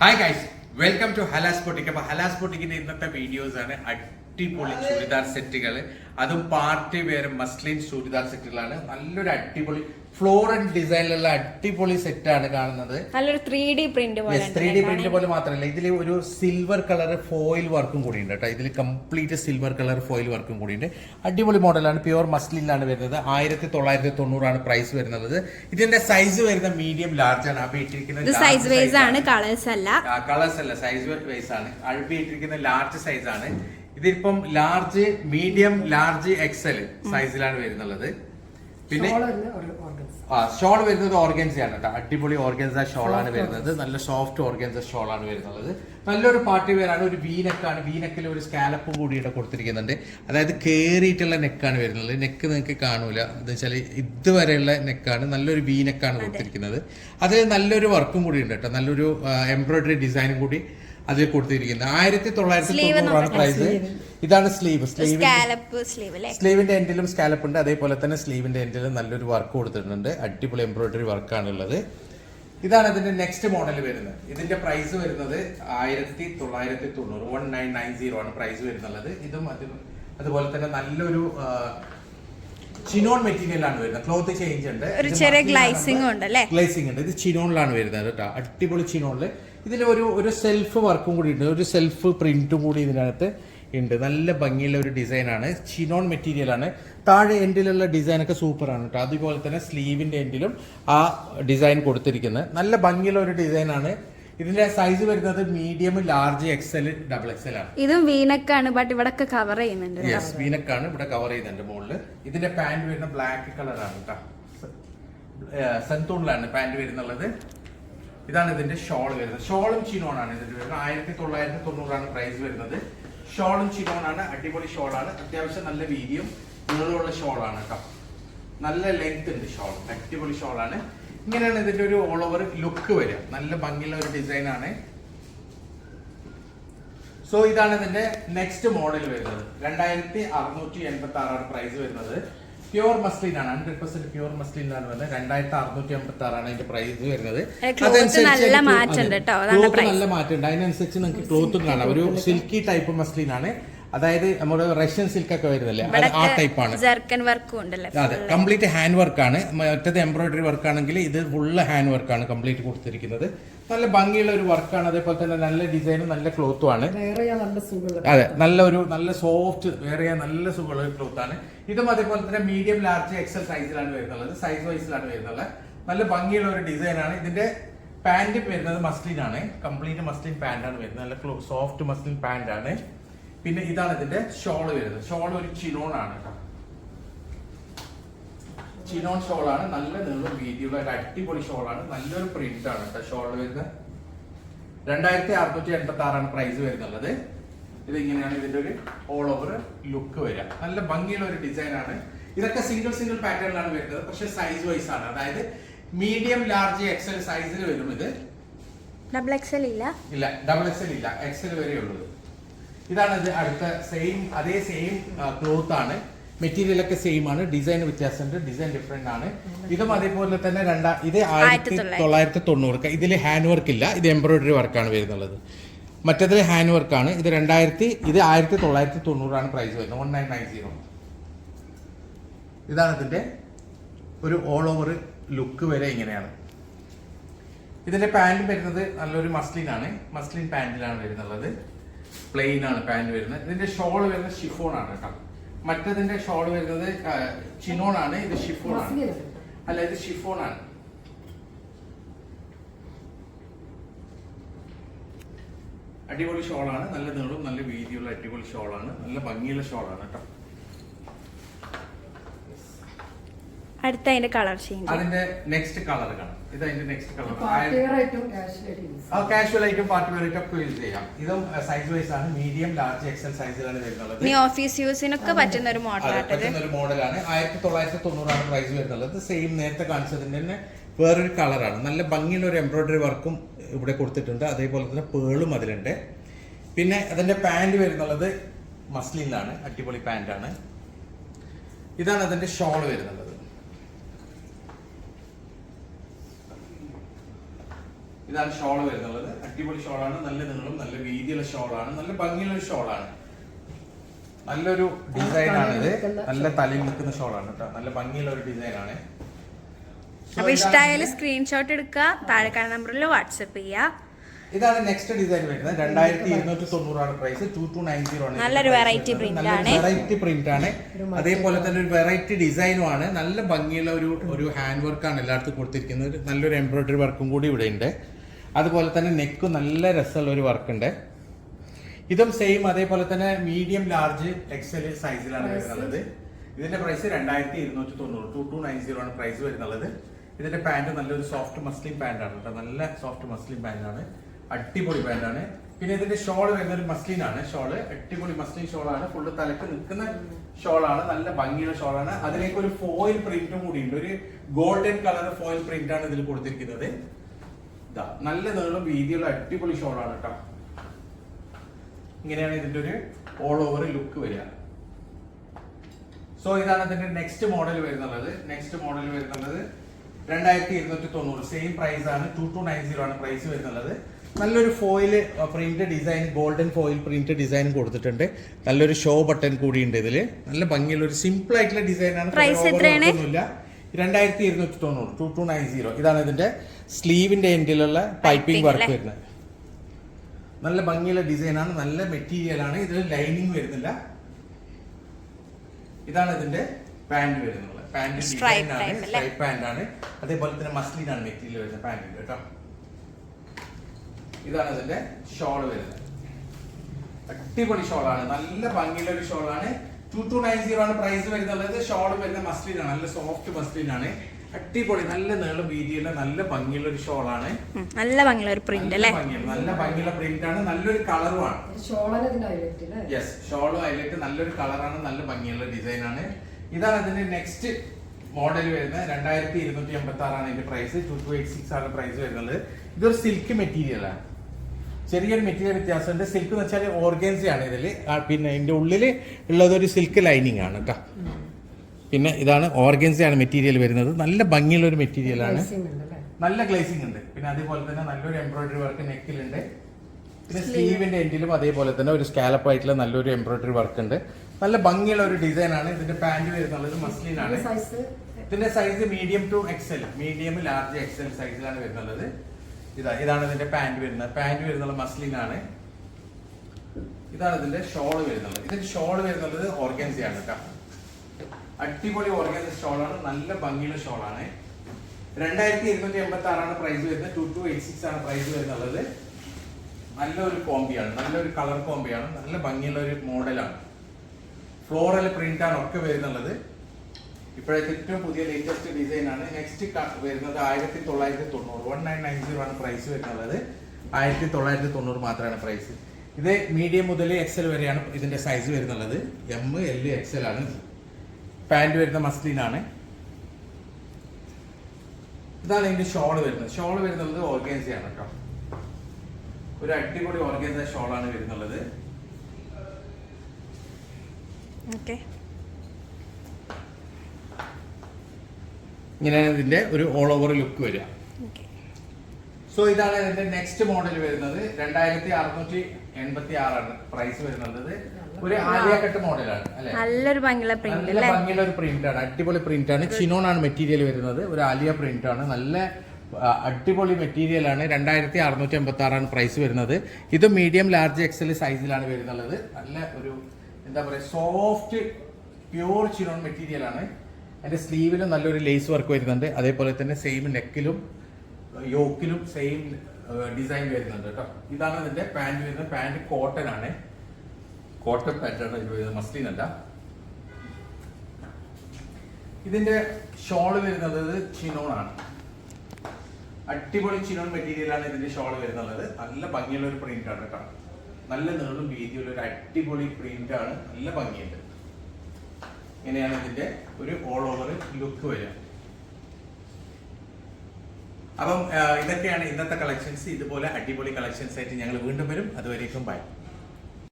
Hi guys welcome to Halas boutique അപ്പൊ ഹലാസ് പൊട്ടിക്കിന്റെ ഇന്നത്തെ വീഡിയോസ് ആണ് അടിപൊളി ചുരിദാർ സെറ്റുകൾ അതും പാർട്ടി വെയർ മസ്ലിൻ ചുരിദാർ സെറ്റുകളാണ്. നല്ലൊരു അടിപൊളി ഫ്ലോറൽ ഡിസൈനിലുള്ള അടിപൊളി സെറ്റ് ആണ് കാണുന്നത്. നല്ലൊരു three D print three D print പോലെ മാത്രമല്ല ഇതിൽ ഒരു സിൽവർ കളർ ഫോയിൽ വർക്കും കൂടി ഉണ്ട് കേട്ടോ. ഇതിൽ കംപ്ലീറ്റ് സിൽവർ കളർ ഫോയിൽ വർക്കും കൂടി ഉണ്ട് അടിപൊളി മോഡലാണ് പ്യുവർ മസ്ലിനാണ് വരുന്നത്. ആയിരത്തി തൊള്ളായിരത്തി തൊണ്ണൂറാണ് പ്രൈസ് വരുന്നത്. ഇതിന്റെ സൈസ് വരുന്ന മീഡിയം ലാർജ് ആണ്. അപ്പൊ ഇട്ടിരിക്കുന്നത് സൈസ് വൈസ് ആണ് കളേഴ്സ് അല്ല. കളേഴ്സ് അല്ല സൈസ് വൈസ് ആണ്. അഭിയിട്ടിരിക്കുന്ന ലാർജ് സൈസ് ആണ്. ഇതിപ്പം ലാർജ് മീഡിയം ലാർജ് എക്സൽ സൈസിലാണ് വരുന്നുള്ളത്. പിന്നെ ആ ഷോൾ വരുന്നത് ഓർഗൻസ ആണ് കേട്ടോ. അടിപൊളി ഓർഗൻസ ഷോളാണ് ആണ് വരുന്നത്. നല്ല സോഫ്റ്റ് ഓർഗൻസ ഷോളാണ് ആണ് വരുന്നത് നല്ലൊരു പാർട്ടി വേറാണ് ഒരു വി ഒരു വീനക്കാണ് വീനക്കിൽ ഒരു സ്കാലപ്പ് കൂടി ഇവിടെ കൊടുത്തിരിക്കുന്നുണ്ട്. അതായത് കയറിയിട്ടുള്ള നെക്കാണ് വരുന്നത്. നെക്ക് നിങ്ങൾക്ക് കാണൂല. എന്ന് വെച്ചാൽ ഇതുവരെയുള്ള നെക്കാണ് നല്ലൊരു വി വീനക്കാണ് കൊടുത്തിരിക്കുന്നത്. അതിൽ നല്ലൊരു വർക്കും കൂടി ഉണ്ട് കേട്ടോ. നല്ലൊരു എംബ്രോയിഡറി ഡിസൈനും കൂടി. അതിൽ കൊടുത്തിരിക്കുന്നത്. ആയിരത്തി തൊള്ളായിരത്തി തൊണ്ണൂറാണ് പ്രൈസ് ഇതാണ് സ്ലീവ് സ്ലീവ് സ്കാലപ്പ് സ്ലീവ് അല്ലേ സ്ലീവിന്റെ എൻഡിലും സ്കാലപ്പ് ഉണ്ട്. അതേപോലെ തന്നെ സ്ലീവിന്റെ എൻഡിലും നല്ലൊരു വർക്ക് കൊടുത്തിട്ടുണ്ട്. അടിപൊളി എംബ്രോയിഡറി വർക്കാണ് ഉള്ളത്. ഇതാണ് ഇതിന്റെ നെക്സ്റ്റ് മോഡൽ വരുന്നത്. ഇതിന്റെ പ്രൈസ് വരുന്നത് ആയിരത്തി തൊള്ളായിരത്തി തൊണ്ണൂറ് വൺ നയൻ നയൻ സീറോ ആണ് പ്രൈസ് വരുന്നുള്ളത്. ഇതും അതുപോലെ തന്നെ നല്ലൊരു ചിനോൺ മെറ്റീരിയലാണ് വരുന്നത്. ക്ലോത്ത് ചേഞ്ച് ഉണ്ട്. ഒരു ചെറിയ ഗ്ലൈസിംഗ് ഉണ്ട് അല്ലേ? ഗ്ലൈസിംഗ് ഉണ്ട്. ഇത് ചിനോണിലാണ് വരുന്നത് കേട്ടോ. അടിപൊളി ചിനോണിൽ ഇതിൽ ഒരു ഒരു സെൽഫ് വർക്കും കൂടി ഉണ്ട്. ഒരു സെൽഫ് പ്രിന്റും കൂടി ഇതിനകത്ത് ഉണ്ട്. നല്ല ഭംഗിയുള്ള ഒരു ഡിസൈനാണ് ചിനോൺ മെറ്റീരിയൽ ആണ്. താഴെ എൻഡിലുള്ള ഡിസൈനൊക്കെ സൂപ്പറാണ് കേട്ടോ അതുപോലെ തന്നെ സ്ലീവിന്റെ എൻഡിലും ആ ഡിസൈൻ കൊടുത്തിരിക്കുന്നത്. നല്ല ഭംഗിയുള്ള ഒരു ഡിസൈനാണ് ഇതിന്റെ സൈസ് വരുന്നത് medium large X L double X L ആണ്. ഇതും വീനക്കാണ് ബട്ട് ഇവിടെ കവർ ചെയ്യുന്നുണ്ട്. യെസ് വീനക്കാണ് ഇവിടെ കവർ ചെയ്യുന്നുണ്ട് മുകളിൽ ഇതിന്റെ പാന്റ് വരുന്ന ബ്ലാക്ക് കളറാണ് കേട്ടോ സന്തൂണിലാണ് പാന്റ് വരുന്നുള്ളത്. ഇതാണ് ഇതിന്റെ ഷോൾ വരുന്നത്. ഷോളും ചിനോൺ ആണ് ഇതിന്റെ വരുന്നത്. ആയിരത്തി തൊള്ളായിരത്തി തൊണ്ണൂറാണ് പ്രൈസ് വരുന്നത്. ഷോളും ചിനോൺ ആണ് അടിപൊളി ആണ് അത്യാവശ്യം നല്ല വീതിയും നീളമുള്ള ആണ് കേട്ടോ. നല്ല ലെങ്ത് ഉണ്ട് ഷോൾ. അടിപൊളി ഷോളാണ്. ഇങ്ങനെയാണ് ഇതിന്റെ ഒരു ഓൾ ഓവർ ലുക്ക് വരിക. നല്ല ഭംഗിയുള്ള ഒരു ഡിസൈൻ ആണ്. സോ ഇതാണ് ഇതിന്റെ നെക്സ്റ്റ് മോഡൽ വരുന്നത്. രണ്ടായിരത്തി അറുന്നൂറ്റി എൺപത്തി ആറാണ് പ്രൈസ് വരുന്നത്. പ്യുവർ മസ്ലിൻ ആണ്. ഹൺഡ്രഡ് പെർസെന്റ് പ്യുവർ മസ്ലിൻ ആണ് വരുന്നത്. രണ്ടായിരത്തി അറുന്നൂറ്റി അമ്പത്തി ആറാണ് അതിന്റെ പ്രൈസ് വരുന്നത് നല്ല price. നല്ല മാറ്റമുണ്ട് അതിനനുസരിച്ച് നിങ്ങൾക്ക് ക്ലോത്തും കാണാം. ഒരു സിൽക്കി ടൈപ്പ് മസ്ലിൻ ആണ്. അതായത് നമ്മുടെ റഷ്യൻ സിൽക്ക് ഒക്കെ വരുന്നില്ലേ ആ ടൈപ്പ് ആണ് ജർക്കൻ വർക്കും ഉണ്ടല്ലേ? അതെ കംപ്ലീറ്റ് ഹാൻഡ് വർക്ക് ആണ്. മറ്റേത് എംബ്രോയിഡറി വർക്ക് ആണെങ്കിൽ ഇത് ഫുള്ള് ഹാൻഡ് വർക്ക് ആണ് കംപ്ലീറ്റ് കൊടുത്തിരിക്കുന്നത്. നല്ല ഭംഗിയുള്ള ഒരു വർക്കാണ് അതേപോലെ തന്നെ നല്ല ഡിസൈനും നല്ല ക്ലോത്തും ആണ്. അതെ നല്ല ഒരു നല്ല സോഫ്റ്റ് വേറെ നല്ല സുഖമുള്ള ഒരു ക്ലോത്ത് ആണ്. ഇതും അതേപോലെ തന്നെ മീഡിയം ലാർജ് എക്സൽ സൈസിലാണ് വരുന്നത്. സൈസ് വൈസിലാണ് വരുന്നത്. നല്ല ഭംഗിയുള്ള ഒരു ഡിസൈൻ ആണ്. ഇതിന്റെ പാന്റ് വരുന്നത് മസ്ലിൻ ആണ്. കംപ്ലീറ്റ് മസ്ലിൻ പാന്റ് ആണ് വരുന്നത്. നല്ല സോഫ്റ്റ് മസ്ലിൻ പാന്റ് ആണ്. പിന്നെ ഇതാണ് ഇതിന്റെ ഷോൾ വരുന്നത്. ഷോൾ ഒരു ചിനോൺ ആണ് കേട്ടോ. ചിനോൺ ഷോൾ ആണ് നല്ല നീളം വീതിയുള്ള ഒരു അടിപൊളി ഷോൾ ആണ് നല്ലൊരു പ്രിന്റ് ആണ് കേട്ടോ ഷോൾ വരുന്നത്. രണ്ടായിരത്തി അറുന്നൂറ്റി എൺപത്തി ആറാണ് പ്രൈസ് വരുന്നുള്ളത്. ഇത് ഇങ്ങനെയാണ് ഇതിന്റെ ഒരു ഓൾ ഓവർ ലുക്ക് വരിക. നല്ല ഭംഗിയുള്ള ഒരു ഡിസൈൻ ആണ്. ഇതൊക്കെ സിംഗിൾ സിംഗിൾ പാറ്റേണിലാണ് വരുന്നത്. പക്ഷെ സൈസ് വൈസ് ആണ്. അതായത് മീഡിയം ലാർജ് എക്സൽ സൈസിൽ വരും ഇത്. ഡബിൾ എക്സൽ ഇല്ല. ഇല്ല ഡബിൾ എക്സൽ ഇല്ല. എക്സൽ വരെ ഉള്ളത് ഇതാണ് ഇത് അടുത്ത സെയിം അതേ സെയിം ക്ലോത്ത് ആണ്. മെറ്റീരിയൽ ഒക്കെ സെയിം ആണ്. ഡിസൈൻ വ്യത്യാസമുണ്ട്. ഡിസൈൻ ഡിഫറെന്റ് ആണ്. ഇതും അതേപോലെ തന്നെ രണ്ടാ ഇത് ആയിരത്തി തൊള്ളായിരത്തി. തൊണ്ണൂറ്. ഇതിൽ ഹാൻഡ് വർക്ക് ഇല്ല. ഇത് എംബ്രോയിഡറി വർക്കാണ് വരുന്നുള്ളത്. മറ്റേതിൽ ഹാൻഡ് വർക്കാണ് ഇത് രണ്ടായിരത്തി ഇത് ആയിരത്തി തൊള്ളായിരത്തി തൊണ്ണൂറാണ് പ്രൈസ് വരുന്നത്. വൺ നയൻ നയൻ സീറോ ഇതാണ് ഇതിന്റെ ഒരു ഓൾ ഓവർ ലുക്ക് വരെ ഇങ്ങനെയാണ്. ഇതിന്റെ പാന്റ് വരുന്നത് നല്ലൊരു മസ്ലിൻ ആണ്. മസ്ലിൻ പാന്റിലാണ് വരുന്നുള്ളത്. പ്ലെയിൻ ആണ് പാന്റ് വരുന്നത്. ഇതിന്റെ ഷോൾ വരുന്നത് ഷിഫോൺ ആണ് കേട്ടോ. മറ്റതിന്റെ ഷോൾ വരുന്നത് ചിനോൺ ആണ്. ഇത് ഷിഫോൺ ആണ്. അല്ല ഇത് ഷിഫോൺ ആണ്. അടിപൊളി ഷോളാണ് നല്ല നീളവും നല്ല വീതിയുള്ള അടിപൊളി ഷോളാണ് നല്ല ഭംഗിയുള്ള ഷോളാണ് കേട്ടോ. അടുത്ത അതിന്റെ കളർ ചേഞ്ച് അതിന്റെ നെക്സ്റ്റ് കളർ കാണാം. ഇത് അതിന്റെ നെക്സ്റ്റ് കളർ കാഷ്വൽ യൂസ് ആ കാഷ്വൽ ആയിട്ടും പാർട്ടി വെയർ ആയിട്ടും ഒക്കെ യൂസ് ചെയ്യാം. ഇതും സൈസ് വൈസ് ആണ്. മീഡിയം ലാർജ് എക്സൽ സൈസിലാണ് വരുന്നത്. ഇനി ഓഫീസ് യൂസിനൊക്കെ പറ്റുന്ന ഒരു മോഡൽ ആണ് പറ്റുന്ന ഒരു മോഡലാണ് ആയിരത്തി തൊള്ളായിരത്തി തൊണ്ണൂറാണ് പ്രൈസ് വരുന്നത് സെയിം നേരത്തെ കാണിച്ചതിന്റെ തന്നെ വേറൊരു കളറാണ് നല്ല ഭംഗിയുള്ള ഒരു എംബ്രോയിഡറി വർക്കും ഇവിടെ കൊടുത്തിട്ടുണ്ട്. അതേപോലെ തന്നെ പേളും അതിലുണ്ട്. പിന്നെ അതിന്റെ പാന്റ് വരുന്നുള്ളത് മസ്ലിനാണ് അടിപൊളി ആണ്. ഇതാണ് അതിന്റെ ഷോൾ വരുന്നുള്ളത് ഇതാണ് ഷോൾ വരുന്നുള്ളത് അടിപൊളി ഷോളാണ്. നല്ല നീളം നല്ല വീതിയുള്ള ഷോളാണ്. നല്ല ഭംഗിയുള്ള ഷോളാണ്. നല്ലൊരു ഡിസൈൻ ആണ് ഇത് നല്ല തലയിൽ നിൽക്കുന്ന ഷോളാണ് കേട്ടോ. നല്ല ഭംഗിയുള്ള ഒരു ഡിസൈൻ ആണ് അപ്പൊ ഇതാണ് ഇഷ്ടമായാലും സ്ക്രീൻഷോട്ട് എടുക്കുക. താഴെ കാണുന്ന നമ്പറിൽ വാട്സപ്പ് ചെയ്യുക ഇതാണ് നെക്സ്റ്റ് ഡിസൈൻ വരുന്നത്. രണ്ടായിരത്തി ഇരുന്നൂറ്റി തൊണ്ണൂറാണ് price two two nine zero ആണ്. നല്ലൊരു വെറൈറ്റി പ്രിന്റ് ആണ്. വെറൈറ്റി പ്രിന്റ് ആണ്. അതേപോലെ തന്നെ ഒരു വെറൈറ്റി ഡിസൈനും ആണ്. നല്ല ഭംഗിയുള്ള ഒരു ഒരു ഹാൻഡ് വർക്കാണ് എല്ലായിടത്തും കൊടുത്തിരിക്കുന്നത്. നല്ലൊരു എംബ്രോയിഡറി വർക്കും കൂടി ഇവിടെ ഉണ്ട്. അതുപോലെ തന്നെ നെക്ക് നല്ല രസമുള്ള ഒരു വർക്ക് ഉണ്ട് ഇതും സെയിം അതേപോലെ തന്നെ മീഡിയം ലാർജ് എക്സൽ സൈസിലാണ് വരുന്നത്. ഇതിന്റെ പ്രൈസ് രണ്ടായിരത്തി ഇരുന്നൂറ്റി തൊണ്ണൂറ് ടു ടു നയൻ സീറോ ആണ് പ്രൈസ് വരുന്നത്. ഇതിന്റെ പാന്റ് നല്ലൊരു സോഫ്റ്റ് മസ്ലിം പാന്റ് ആണ് കേട്ടോ നല്ല സോഫ്റ്റ് മസ്ലിം പാന്റ് ആണ്. അടിപൊളി പാന്റ് ആണ്. പിന്നെ ഇതിന്റെ ഷോൾ വരുന്നത് മസ്ലിൻ ആണ്. ഷോൾ അടിപൊളി മസ്ലിൻ ഷോൾ ആണ്. ഫുള്ള് തലക്ക് നിൽക്കുന്ന ഷോൾ ആണ്. നല്ല ഭംഗിയുള്ള ഷോൾ ആണ്. അതിലേക്ക് ഒരു ഫോയിൽ പ്രിന്റും കൂടി ഉണ്ട്. ഒരു ഗോൾഡൻ കളർ ഫോയിൽ പ്രിന്റ് ആണ് ഇതിൽ കൊടുത്തിരിക്കുന്നത്. നല്ല നീളം വീതിയുള്ള അടിപൊളി ഷോളാണ് കേട്ടോ ഇങ്ങനെയാണ് ഇതിന്റെ ഒരു ഓൾ ഓവർ ലുക്ക് വരിക. സോ ഇതാണ് ഇതിന്റെ നെക്സ്റ്റ് മോഡൽ വരുന്നുള്ളത്. നെക്സ്റ്റ് മോഡൽ വരുന്നുള്ളത് രണ്ടായിരത്തി ഇരുന്നൂറ്റി തൊണ്ണൂറ് സെയിം പ്രൈസ് ആണ് ടു ടു നയൻ സീറോ ആണ് പ്രൈസ് വരുന്നുള്ളത്. നല്ലൊരു foil print design golden foil print design കൊടുത്തിട്ടുണ്ട്. നല്ലൊരു ഷോ ബട്ടൺ കൂടി ഉണ്ട് ഇതിൽ. നല്ല ഭംഗിയുള്ള ഒരു സിമ്പിൾ ആയിട്ടുള്ള ഡിസൈൻ ആണ്. Price എത്രയാണ്? രണ്ടായിരത്തി ഇരുന്നൂറ്റി തൊണ്ണൂറ് ടു ടു നയൻ സീറോ ഇതാണ് ഇതിന്റെ സ്ലീവിന്റെ എൻഡിലുള്ള പൈപ്പിംഗ് വർക്ക്? വരുന്നത്. നല്ല ഭംഗിയുള്ള ഡിസൈൻ ആണ് നല്ല മെറ്റീരിയൽ ആണ് ഇതിൽ ലൈനിങ് വരുന്നില്ല. ഇതാണ് ഇതിന്റെ പാന്റ് വരുന്നത്. പാന്റ് അല്ലേ? സ്ട്രൈപ്പ് പാന്റ് ആണ്. അതേപോലെ തന്നെ മസ്ലിൻ ആണ് മെറ്റീരിയൽ വരുന്നത് പാന്റ് കേട്ടോ. ഇതാണ് ഇതിന്റെ ഷോൾ വരുന്നത്. അടിപൊളി ഷോളാണ് നല്ല ഭംഗിയുള്ള ഒരു ഷോളാണ്. ടു ടു നയൻ സീറോ ആണ് പ്രൈസ് വരുന്നത്. ഷോൾ വരുന്ന മസ്ലിൻ ആണ്. നല്ല സോഫ്റ്റ് മസ്ലിൻ ആണ്. അടിപൊളി നല്ല നീളം വീതിയുള്ള നല്ല ഭംഗിയുള്ള ഒരു ഷോൾ ആണ്. നല്ല ഭംഗിയുള്ള ഒരു പ്രിന്റ് അല്ലേ? നല്ല ഭംഗിയുള്ള പ്രിന്റ് ആണ്. നല്ലൊരു കളറുമാണ് ആണ്. ഇതിന്റെ ഹൈലൈറ്റ് അല്ലേ? യെസ് ഷോളും ഹൈലൈറ്റ് നല്ലൊരു കളറാണ് നല്ല ഭംഗിയുള്ള ഡിസൈൻ ആണ്. ഇതാണ് ഇതിന്റെ നെക്സ്റ്റ് മോഡൽ വരുന്നത്. രണ്ടായിരത്തി ഇരുന്നൂറ്റി എൺപത്തി ആറാണ് ഇതിന്റെ price two two eight six ആണ് പ്രൈസ് വരുന്നത്. ഇതൊരു സിൽക്ക് മെറ്റീരിയൽ ആണ്. ചെറിയൊരു മെറ്റീരിയൽ വ്യത്യാസമുണ്ട് സിൽക്ക് എന്ന് വെച്ചാൽ ഓർഗൻസി ആണ് ഇതിൽ പിന്നെ ഇതിന്റെ ഉള്ളിൽ ഉള്ളത് ഒരു സിൽക്ക് ലൈനിങ് ആണ് കേട്ടോ പിന്നെ ഇതാണ് ഓർഗൻസി ആണ് മെറ്റീരിയൽ വരുന്നത്. നല്ല ഭംഗിയുള്ള ഒരു അല്ലേ? നല്ല ഗ്ലേസിംഗ് ഉണ്ട്. പിന്നെ അതേപോലെ തന്നെ നല്ലൊരു എംബ്രോയിഡറി വർക്ക് നെക്കിലുണ്ട് പിന്നെ സ്ലീവിന്റെ എൻഡിലും അതേപോലെ തന്നെ ഒരു സ്കാലപ്പ് ആയിട്ടുള്ള നല്ലൊരു എംബ്രോയിഡറി വർക്ക് ഉണ്ട്. നല്ല ഭംഗിയുള്ള ഒരു ഡിസൈൻ ആണ്. ഇതിന്റെ പാന്റ് വരുന്നുള്ളത് മസ്ലിൻ ആണ്. ഇതിന്റെ സൈസ് ഇതിന്റെ size medium two XL medium large XL സൈസിലാണ് വരുന്നുള്ളത്. ഇതാ ഇതാണ് ഇതിന്റെ പാന്റ് വരുന്നത്. പാന്റ് വരുന്നത് മസ്ലിൻ ആണ് ഇതാണ് ഇതിന്റെ ഷോൾ വരുന്നത്. ഇതിന്റെ ഷോൾ വരുന്നത് ഓർഗൻസി ആണ് കേട്ടോ അടിപൊളി ഓർഗൻസി ഷോളാണ് നല്ല ഭംഗിയുള്ള ഷോളാണ് രണ്ടായിരത്തി ഇരുന്നൂറ്റി എൺപത്തി ആറാണ് പ്രൈസ് വരുന്നത്. ടു ടു എയ്റ്റ് സിക്സ് ആണ് പ്രൈസ് വരുന്നുള്ളത്. നല്ലൊരു കോമ്പിയാണ് നല്ലൊരു കളർ കോമ്പിയാണ് നല്ല ഭംഗിയുള്ള ഒരു മോഡലാണ് ഫ്ലോറൽ പ്രിന്റ് ആണ് ഒക്കെ വരുന്നുള്ളത്. ഇപ്പോഴത്തെ ഏറ്റവും പുതിയ ലേറ്റസ്റ്റ് ഡിസൈൻ ആണ്. നെക്സ്റ്റ് വരുന്നത് ആയിരത്തി തൊള്ളായിരത്തി തൊണ്ണൂറ് വൺ നയൻ നയൻ സീറോ ആണ് പ്രൈസ് വരുന്നത്. ആയിരത്തി തൊള്ളായിരത്തി തൊണ്ണൂറ് മാത്രമാണ് പ്രൈസ് ഇത് മീഡിയം മുതൽ എക്സൽ വരെയാണ് ഇതിന്റെ സൈസ് വരുന്നുള്ളത്. എം എൽ എക്സൽ ആണ്. പാന്റ് വരുന്ന മസ്ലിൻ ആണ്. ഇതാണ് ഇതിന്റെ ഷോൾ വരുന്നത്. ഷോൾ വരുന്നത് ഓർഗൻസി ആണ് കേട്ടോ. ഒരു അടിപൊളി ഓർഗൻസ ഷോളാണ് വരുന്നുള്ളത്. ഓക്കെ ഇങ്ങനെയാണ് ഇതിന്റെ ഒരു ഓൾ ഓവർ ലുക്ക് വരിക. സോ ഇതാണ് ഇതിന്റെ നെക്സ്റ്റ് മോഡൽ വരുന്നത്. രണ്ടായിരത്തി അറുന്നൂറ്റി എൺപത്തി ആറാണ് പ്രൈസ് വരുന്നത് ഒരു ആലിയക്കെട്ട് കട്ട് മോഡലാണ് അല്ലെ? നല്ലൊരു ഭംഗിയുള്ള പ്രിന്റ് നല്ല ഭംഗിയുള്ള ഒരു പ്രിന്റ് ആണ്. അടിപൊളി പ്രിന്റ് ആണ്. ചിനോൺ ആണ് മെറ്റീരിയൽ വരുന്നത്. ഒരു ആലിയ പ്രിന്റ് ആണ്. നല്ല അടിപൊളി മെറ്റീരിയൽ ആണ്. രണ്ടായിരത്തി അറുന്നൂറ്റി എൺപത്തി ആറാണ് പ്രൈസ് വരുന്നത്. ഇത് മീഡിയം ലാർജ് എക്സൽ സൈസിലാണ് വരുന്നുള്ളത്. നല്ല ഒരു എന്താ പറയുക സോഫ്റ്റ് പ്യൂർ ചിനോൺ മെറ്റീരിയൽ ആണ് അതിന്റെ സ്ലീവിലും നല്ലൊരു ലേസ് വർക്ക് വരുന്നുണ്ട്. അതേപോലെ തന്നെ സെയിം നെക്കിലും യോക്കിലും സെയിം ഡിസൈൻ വരുന്നുണ്ട് കേട്ടോ. ഇതാണ് ഇതിന്റെ പാന്റ് വരുന്നത്. പാന്റ് കോട്ടൺ ആണ്. കോട്ടൺ പാറ്റേൺ വരുന്നത്. മസ്ലിൻ അല്ല. ഇതിന്റെ ഷോൾ വരുന്നത് ചിനോൺ ആണ്. അടിപൊളി ചിനോൺ മെറ്റീരിയലാണ് ഇതിന്റെ ഷോൾ വരുന്നത്. നല്ല ഭംഗിയുള്ള ഒരു പ്രിന്റ് ആണ് കേട്ടോ. നല്ല നീളും വീതിയുള്ള ഒരു അടിപൊളി പ്രിന്റ് ആണ്. നല്ല ഭംഗിയുണ്ട്. ഇങ്ങനെയാണ് ഇതിന്റെ ഒരു ഓൾ ഓവർ ലുക്ക് വരിക. അപ്പം ഇതൊക്കെയാണ് ഇന്നത്തെ കളക്ഷൻസ് ഇതുപോലെ അടിപൊളി കളക്ഷൻസ് ആയിട്ട് ഞങ്ങൾ വീണ്ടും വരും. അതുവരേക്കും ബൈ